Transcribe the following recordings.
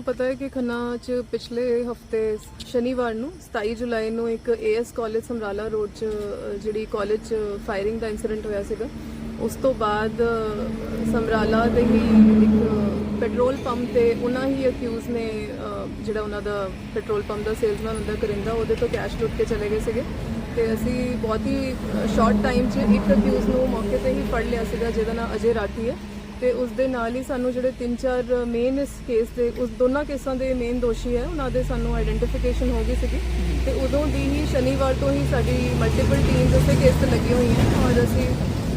ਤੁਹਾਨੂੰ ਪਤਾ ਹੈ ਕਿ ਖੰਨਾ 'ਚ ਪਿਛਲੇ ਹਫ਼ਤੇ ਸ਼ਨੀਵਾਰ ਨੂੰ 27 ਜੁਲਾਈ ਨੂੰ ਇੱਕ ਏਐਸ ਕਾਲਜ ਸਮਰਾਲਾ ਰੋਡ 'ਚ ਜਿਹੜੀ ਕਾਲਜ 'ਚ ਫਾਇਰਿੰਗ ਦਾ ਇਨਸੀਡੈਂਟ ਹੋਇਆ ਸੀਗਾ। ਉਸ ਤੋਂ ਬਾਅਦ ਸਮਰਾਲਾ ਦੇ ਹੀ ਇੱਕ ਪੈਟਰੋਲ ਪੰਪ ਤੇ ਉਹਨਾਂ ਹੀ ਅਕਿਊਜ਼ ਨੇ ਜਿਹੜਾ ਉਹਨਾਂ ਦਾ ਪੈਟਰੋਲ ਪੰਪ ਦਾ ਸੇਲਸਮੈਨ ਹੁੰਦਾ, ਕਰਿੰਦਾ, ਉਹਦੇ ਤੋਂ ਕੈਸ਼ ਲੁੱਟ ਕੇ ਚਲੇ ਗਏ ਸੀਗੇ। ਤੇ ਅਸੀਂ ਬਹੁਤ ਹੀ ਸ਼ਾਰਟ ਟਾਈਮ 'ਚ ਇੱਕ ਅਕਿਊਜ਼ ਨੂੰ ਮੌਕੇ ਤੇ ਹੀ ਫੜ ਲਿਆ ਸੀਗਾ, ਜਿਹਦਾ ਨਾਮ ਅਜੇ ਰਾਠੀ ਹੈ। ਤੇ ਉਸ ਦੇ ਨਾਲ ਹੀ ਸਾਨੂੰ ਜਿਹੜੇ ਤਿੰਨ ਚਾਰ ਮੇਨ ਇਸ ਕੇਸ ਦੇ, ਉਸ ਦੋਨਾਂ ਕੇਸਾਂ ਦੇ ਮੇਨ ਦੋਸ਼ੀ ਹੈ, ਉਹਨਾਂ ਦੇ ਸਾਨੂੰ ਆਇਡੈਂਟੀਫਿਕੇਸ਼ਨ ਹੋ ਗਈ ਸੀਗੀ। ਤੇ ਉਦੋਂ ਦੀ ਹੀ ਸ਼ਨੀਵਾਰ ਤੋਂ ਹੀ ਸਾਡੀ ਮਲਟੀਪਲ ਟੀਮਸ ਉਸੇ ਕੇਸ ਤੇ ਲੱਗੀ ਹੋਈ ਹੋਈਆਂ ਔਰ ਅਸੀਂ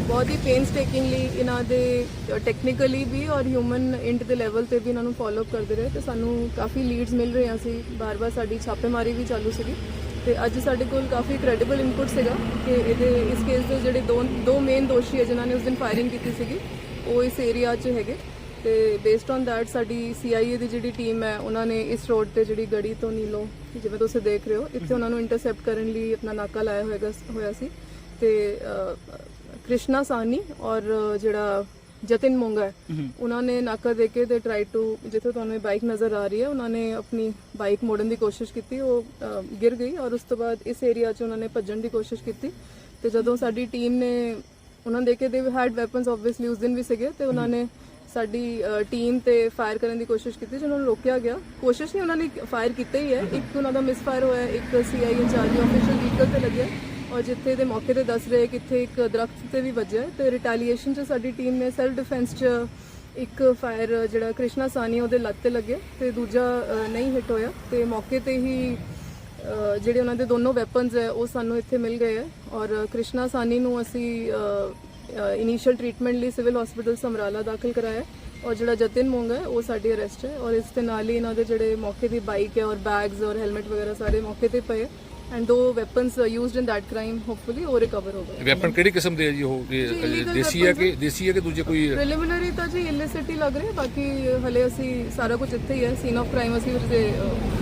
ਬਹੁਤ ਹੀ ਪੇਨਸ ਟੇਕਿੰਗਲੀ ਇਹਨਾਂ ਦੇ ਟੈਕਨੀਕਲੀ ਵੀ ਔਰ ਹਿਊਮਨ ਇੰਟ ਦੇ ਲੈਵਲ ਤੇ ਵੀ ਇਹਨਾਂ ਨੂੰ ਫਾਲੋ ਅਪ ਕਰਦੇ ਰਹੇ ਤੇ ਸਾਨੂੰ ਕਾਫੀ ਲੀਡਸ ਮਿਲ ਰਹੀਆਂ ਸੀ। ਬਾਰ-ਬਾਰ ਸਾਡੀ ਛਾਪੇਮਾਰੀ ਵੀ ਚਾਲੂ ਸੀਗੀ। ਤੇ ਅੱਜ ਸਾਡੇ ਕੋਲ ਕਾਫੀ ਕ੍ਰੈਡੀਬਲ ਇਨਪੁਟ ਸੀਗਾ ਕਿ ਇਹਦੇ, ਇਸ ਕੇਸ ਦੇ ਜਿਹੜੇ ਦੋ ਦੋ ਮੇਨ ਦੋਸ਼ੀ ਹੈ, ਜਿਨ੍ਹਾਂ ਨੇ ਉਸ ਦਿਨ ਫਾਇਰਿੰਗ ਕੀਤੀ ਸੀਗੀ ਉਹ ਇਸ ਏਰੀਆ 'ਚ ਹੈਗੇ ਤੇ ਬੇਸਡ ਔਨ ਥੈਟ ਸਾਡੀ CIA ਦੀ ਜਿਹੜੀ ਟੀਮ ਹੈ ਉਹਨਾਂ ਨੇ ਇਸ ਰੋਡ ਤੇ ਜਿਹੜੀ ਗੜੀ ਤੋਂ ਨੀਲੋ ਜਿਵੇਂ ਤੁਸੀਂ ਦੇਖ ਰਹੇ ਹੋ ਇੱਥੇ ਉਹਨਾਂ ਨੂੰ ਇੰਟਰਸੈਪਟ ਕਰਨ ਲਈ ਆਪਣਾ ਨਾਕਾ ਲਾਇਆ ਹੋਏਗਾ ਹੋਇਆ ਸੀ ਤੇ ਕ੍ਰਿਸ਼ਨਾ ਸਾਨੀ ਔਰ ਜਿਹੜਾ ਜਤਿਨ ਮੋਂਗਾ ਉਹਨਾਂ ਨੇ ਨਾਕਾ ਦੇ ਕੇ ਤੇ ਟਰਾਈ ਟੂ ਜਿੱਥੇ ਤੁਹਾਨੂੰ ਇਹ ਬਾਈਕ ਨਜ਼ਰ ਆ ਰਹੀ ਹੈ ਉਹਨਾਂ ਨੇ ਆਪਣੀ ਬਾਈਕ ਮੋੜਨ ਦੀ ਕੋਸ਼ਿਸ਼ ਕੀਤੀ ਉਹ ਗਿਰ ਗਈ ਔਰ ਉਸ ਤੋਂ ਬਾਅਦ ਇਸ ਏਰੀਆ 'ਚ ਉਹਨਾਂ ਨੇ ਭੱਜਣ ਦੀ ਕੋਸ਼ਿਸ਼ ਕੀਤੀ ਤੇ ਜਦੋਂ ਸਾਡੀ ਟੀਮ ਨੇ ਉਹਨਾਂ ਨੇ ਦੇਖੇ ਦੇ ਹੈਡ ਵੈਪਨਸ ਆਬਵੀਅਸਲੀ ਉਸ ਦਿਨ ਵੀ ਸੀਗੇ ਤੇ ਉਹਨਾਂ ਨੇ ਸਾਡੀ ਟੀਮ ਤੇ ਫਾਇਰ ਕਰਨ ਦੀ ਕੋਸ਼ਿਸ਼ ਕੀਤੀ, ਜਿਹਨਾਂ ਨੂੰ ਰੋਕਿਆ ਗਿਆ। ਕੋਸ਼ਿਸ਼ ਨਹੀਂ, ਉਹਨਾਂ ਨੇ ਫਾਇਰ ਕੀਤਾ ਹੀ ਹੈ। ਇੱਕ ਉਹਨਾਂ ਦਾ ਮਿਸਫਾਇਰ ਹੋਇਆ, ਇੱਕ ਸੀਆਈ ਇੰਚਾਰਜ ਆਫੀਸ਼ੀਅਲ ਵਹੀਕਲ ਤੇ ਲੱਗਿਆ ਔਰ ਜਿੱਥੇ ਦੇ ਮੌਕੇ ਤੇ ਦੱਸ ਰਹੇ ਕਿ ਇੱਥੇ ਇੱਕ ਦਰਖਤ ਤੇ ਵੀ ਵੱਜਿਆ ਤੇ ਰਿਟੈਲੀਏਸ਼ਨ 'ਚ ਸਾਡੀ ਟੀਮ ਨੇ ਸੈਲਫ ਡਿਫੈਂਸ 'ਚ ਇੱਕ ਫਾਇਰ ਜਿਹੜਾ ਕ੍ਰਿਸ਼ਨਾ ਸਾਨੀ ਉਹਦੇ ਲੱਤ ਤੇ ਲੱਗੇ ਤੇ ਦੂਜਾ ਨਹੀਂ ਹਿੱਟ ਹੋਇਆ ਤੇ ਮੌਕੇ ਤੇ ਹੀ ਜਿਹੜੇ ਉਹਨਾਂ ਦੇ ਦੋਨੋਂ ਵੈਪਨਸ ਹੈ, ਉਹ ਸਾਨੂੰ ਇੱਥੇ ਮਿਲ ਗਏ ਹੈ। ਔਰ ਕ੍ਰਿਸ਼ਨਾ ਸਾਨੀ ਨੂੰ ਅਸੀਂ ਇਨੀਸ਼ੀਅਲ ਟ੍ਰੀਟਮੈਂਟ ਲਈ ਸਿਵਲ ਹਸਪੀਟਲ ਸਮਰਾਲਾ ਦਾਖਲ ਕਰਾਇਆ ਔਰ ਜਿਹੜਾ ਜਤਿਨ ਮੋਂਗਾ ਹੈ, ਉਹ ਸਾਡੀ ਅਰੈਸਟ ਹੈ। ਔਰ ਇਸ ਦੇ ਨਾਲ ਹੀ ਇਹਨਾਂ ਦੇ ਜਿਹੜੇ ਮੌਕੇ ਦੀ ਬਾਈਕ ਹੈ, ਔਰ ਬੈਗਸ ਔਰ ਹੈਲਮਟ ਵਗੈਰਾ ਸਾਰੇ ਮੌਕੇ ਤੇ ਪਏ and the weapons used in that crime hopefully ਉਹ ਰਿਕਵਰ ਹੋ ਗਏ ਵੈਪਨ ਕਿਹੜੀ ਕਿਸਮ ਦੇ ਆ ਜੀ ਉਹ ਇਹ ਦੇਸੀ ਹੈ ਕਿ ਦੇਸੀ ਹੈ ਕਿ ਦੂਜੇ ਕੋਈ ਪ੍ਰੀਲਿਮਿਨਰੀ ਤਾਂ ਜੀ ਇਲਿਸਿਟ ਹੀ ਲੱਗ ਰਿਹਾ ਬਾਕੀ ਹਲੇ ਅਸੀਂ ਸਾਰਾ ਕੁਝ ਇੱਥੇ ਹੀ ਹੈ ਸੀਨ ਆਫ ਕ੍ਰਾਈਮ ਅਸੀਂ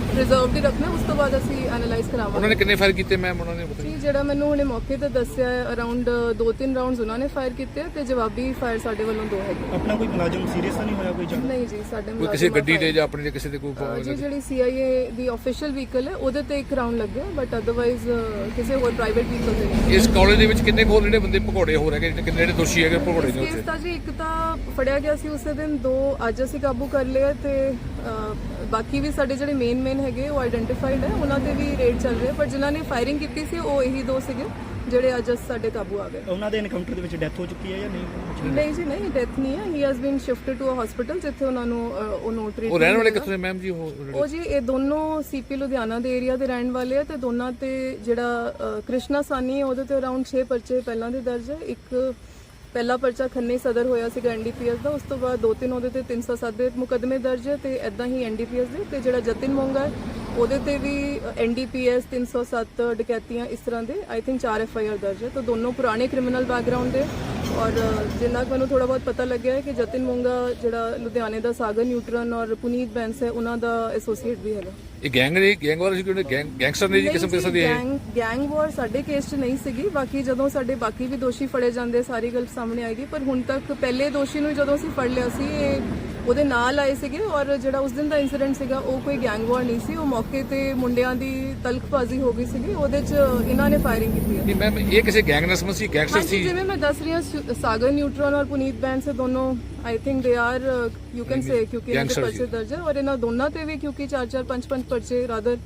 ਪ੍ਰੀਜ਼ਰਵਡ ਹੀ ਰੱਖਣਾ ਉਸ ਤੋਂ ਬਾਅਦ ਅਸੀਂ ਐਨਾਲਾਈਜ਼ ਕਰਾਵਾਂਗੇ ਉਹਨਾਂ ਨੇ ਕਿੰਨੇ ਫਾਇਰ ਕੀਤੇ ਮੈਮ ਉਹਨਾਂ ਨੇ ਪਤਾ ਜੀ ਜਿਹੜਾ ਮੈਨੂੰ ਹੁਣੇ ਮੌਕੇ ਤੇ ਦੱਸਿਆ ਹੈ ਅਰਾਊਂਡ 2-3 ਰਾਉਂਡਸ ਉਹਨਾਂ ਨੇ ਫਾਇਰ ਕੀਤੇ ਤੇ ਜਵਾਬੀ ਫਾਇਰ ਸਾਡੇ ਵੱਲੋਂ ਦੋ ਹੈਗੇ ਆਪਣਾ ਕੋਈ ਮੁਲਾਜ਼ਮ ਸੀਰੀਅਸ ਤਾਂ ਨਹੀਂ ਹੋਇਆ ਕੋਈ ਜਾਨ ਨਹੀਂ ਜੀ ਸਾਡੇ ਕੋਈ ਕਿਸੇ ਗੱਡੀ ਤੇ ਜਾਂ ਆਪਣੇ ਤੇ ਕਿਸੇ ਦੇ ਕੋਈ ਜੀ ਜਿਹੜੀ CIA ਦੀ ਆਫੀਸ਼ੀਅਲ ਵਹੀਕਲ ਹੈ ਉਹਦੇ ਤੇ ਇੱਕ ਰਾਉਂਡ ਲੱਗਿਆ ਬਟ ਅਦਰਵਾਈਜ਼ ਕਿਸੇ ਹੋਰ ਪ੍ਰਾਈਵੇਟ ਵਹੀਕਲ ਤੇ ਨਹੀਂ। ਇਸ ਕਾਲਜ ਦੇ ਵਿੱਚ ਕਿੰਨੇ ਕੋਲ ਜਿਹੜੇ ਬੰਦੇ ਭਗੌੜੇ ਹੋ ਰਹੇ ਹੈਗੇ ਕਿੰਨੇ ਜਿਹੜੇ ਦੋਸ਼ੀ ਹੈਗੇ ਭਗੌੜੇ ਦੇ ਉੱਤੇ ਤਾਂ ਜੀ ਇੱਕ ਤਾਂ ਫੜਿਆ ਗਿਆ ਸੀ ਉਸੇ ਦਿਨ ਦੋ ਅੱਜ ਅਸੀਂ ਕਾਬੂ ਕਰ ਲਿਆ ਤੇ ਬਾਕੀ ਵੀ ਸਾਡੇ ਜਿਹੜੇ ਮੇਨ ਮੇਨ ਹੈਗੇ ਉਹ ਆਇਡੈਂਟੀਫਾਈਡ ਹੈ ਉਹਨਾਂ ਤੇ ਵੀ ਰੇਡ ਚੱਲ ਰਿਹਾ ਪਰ ਜਿਨ੍ਹਾਂ ਨੇ ਫਾਇਰਿੰਗ ਕੀਤੀ ਸੀ ਉਹ ਇਹੀ ਦੋ ਸੀਗੇ ਜਿਹੜੇ ਅੱਜ ਸਾਡੇ ਕਾਬੂ ਆ ਗਏ। ਉਹਨਾਂ ਦੇ ਐਨਕਾਊਂਟਰ ਦੇ ਵਿੱਚ ਡੈਥ ਹੋ ਚੁੱਕੀ ਹੈ ਜਾਂ ਨਹੀਂ? ਨਹੀਂ ਜੀ ਨਹੀਂ ਡੈਥ ਨਹੀਂ ਹੈ। He has been shifted to a hospital ਜਿੱਥੇ ਉਹਨਾਂ ਨੂੰ ਅਹ, ਉਹਨੂੰ ਉਹ ਟ੍ਰੀਟਮੈਂਟ ਰਹਿਣ ਵਾਲੇ ਕਿੱਥੋਂ ਮੈਮ ਜੀ ਉਹ ਉਹ ਜੀ ਇਹ ਦੋਨੋਂ ਸੀਪੀ ਲੁਧਿਆਣਾ ਦੇ ਏਰੀਆ ਦੇ ਰਹਿਣ ਵਾਲੇ ਆ ਤੇ ਦੋਨਾਂ ਤੇ ਜਿਹੜਾ ਕ੍ਰਿਸ਼ਨਾ ਸਾਨੀ ਹੈ ਉਹਦੇ ਤੇ ਅਰਾਊਂਡ 6 ਪਰਚੇ ਪਹਿਲਾਂ ਦੇ ਦਰਜ ਹੈ। ਇੱਕ ਪਹਿਲਾ ਪਰਚਾ ਖੰਨੇ ਸਦਰ ਹੋਇਆ ਸੀਗਾ ਐਨਡੀਪੀਐਸ ਦਾ ਉਸ ਤੋਂ ਬਾਅਦ ਦੋ ਤਿੰਨ ਉਹਦੇ ਤੇ 307 ਦੇ ਮੁਕਦਮੇ ਦਰਜ ਹੈ ਤੇ ਐਦਾਂ ਹੀ ਐਨਡੀਪੀਐਸ ਦੇ ਤੇ ਜਿਹੜਾ ਜਤਿਨ ਮੋਂਗਾ ਹੈ, ਉਹਦੇ ਤੇ ਵੀ ਐਨਡੀਪੀਐਸ 307 ਡਕੈਤੀਆਂ ਇਸ ਤਰ੍ਹਾਂ ਦੇ ਆਈ ਥਿੰਕ 4 ਐਫਆਈਆਰ ਦਰਜ ਹੈ। ਤਾਂ ਦੋਨੋਂ ਪੁਰਾਣੇ ਕ੍ਰਿਮੀਨਲ ਬੈਕਗ੍ਰਾਉਂਡ ਦੇ ਔਰ ਜਿੰਨਾ ਕੁ ਮੈਨੂੰ ਥੋੜਾ ਬਹੁਤ ਪਤਾ ਲੱਗਿਆ ਹੈ ਕਿ ਜਤਿਨ ਮੋਂਗਾ ਜਿਹੜਾ ਲੁਧਿਆਣੇ ਦਾ ਸਾਗਰ ਨਿਊਟਰਨ ਔਰ ਪੁਨੀਤ ਬੈਂਸ ਹੈ ਉਹਨਾਂ ਦਾ ਐਸੋਸੀਏਟ ਵੀ ਹੈਗਾ। ਇਹ ਗੈਂਗ ਨੇ ਗੈਂਗ ਵਾਲੇ ਸੀ ਗੈਂਗ ਗੈਂਗਸਟਰ ਨੇ ਜੀ ਕਿਸਮ ਕਿਸਮ ਦੇ ਇਹ? ਗੈਂਗ ਗੈਂਗ ਵਾਰ ਸਾਡੇ ਕੇਸ 'ਚ ਨਹੀਂ ਸੀਗੀ ਬਾਕੀ ਜਦੋਂ ਸਾਡੇ ਬਾਕੀ ਵੀ ਦੋਸ਼ੀ ਫੜੇ ਜਾਂਦੇ ਸਾਰੀ ਗੱਲ ਸਾਹਮਣੇ ਆਏਗੀ ਪਰ ਹੁਣ ਤੱਕ ਪਹਿਲੇ ਦੋਸ਼ੀ ਨੂੰ ਜਦੋਂ ਅਸੀਂ ਫੜ ਲਿਆ ਸੀ ਇਹ ਉਹਦੇ ਨਾਲ ਆਏ ਸੀਗੇ ਔਰ ਜਿਹੜਾ ਉਸ ਦਿਨ ਦਾ ਇਨਸੀਡੈਂਟ ਸੀਗਾ ਉਹ ਕੋਈ ਗੈਂਗ ਵਾਰ ਨਹੀਂ ਸੀ ਉਹ ਮੌਕੇ ਤੇ ਮੁੰਡਿਆਂ ਦੀ ਤਲਖਬਾਜ਼ੀ ਹੋ ਗਈ ਸੀਗੀ ਉਹਦੇ 'ਚ ਇਹਨਾਂ ਨੇ ਫਾਇਰਿੰਗ ਕੀਤੀ ਹੈ। ਨਹੀਂ ਮੈਮ ਇਹ ਕਿਸੇ ਗੈਂਗ ਨਾਲ ਸੰਬੰਧ ਸੀ ਗੈਂਗਸਟਰ ਹਾਂਜੀ ਸੀ? ਜਿਵੇਂ ਮੈਂ ਦੱਸ ਰਹੀ ਹਾਂ ਸਾਗਰ ਨਿਊਟਰਨ ਔਰ ਪੁਨੀਤ ਬੈਂਸ ਸੇ ਦੋਨੋਂ I think they are you can say ਕਿਉਂਕਿ ਇਹਨਾਂ ਦੇ ਪਰਚੇ ਦਰਜ ਹੈ ਔਰ ਇਹਨਾਂ ਦੋਨਾਂ ਤੇ ਵੀ ਕਿਉਂਕਿ 4 4 5 5 ਪਰਚੇ ਰਾਦਰ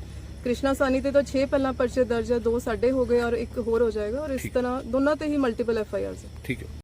ਕ੍ਰਿਸ਼ਨਾ ਸਾਨੀ ਤੇ ਤਾਂ 6 ਪਹਿਲਾਂ ਪਰਚੇ ਦਰਜ ਹੈ ਦੋ ਸਾਡੇ ਹੋ ਗਏ ਔਰ ਇੱਕ ਹੋਰ ਹੋ ਜਾਏਗਾ ਔਰ ਇਸ ਤਰ੍ਹਾਂ ਦੋਨਾਂ ਤੇ ਹੀ ਮਲਟੀਪਲ ਐਫ ਆਈ ਆਰਸ ਠੀਕ ਹੈ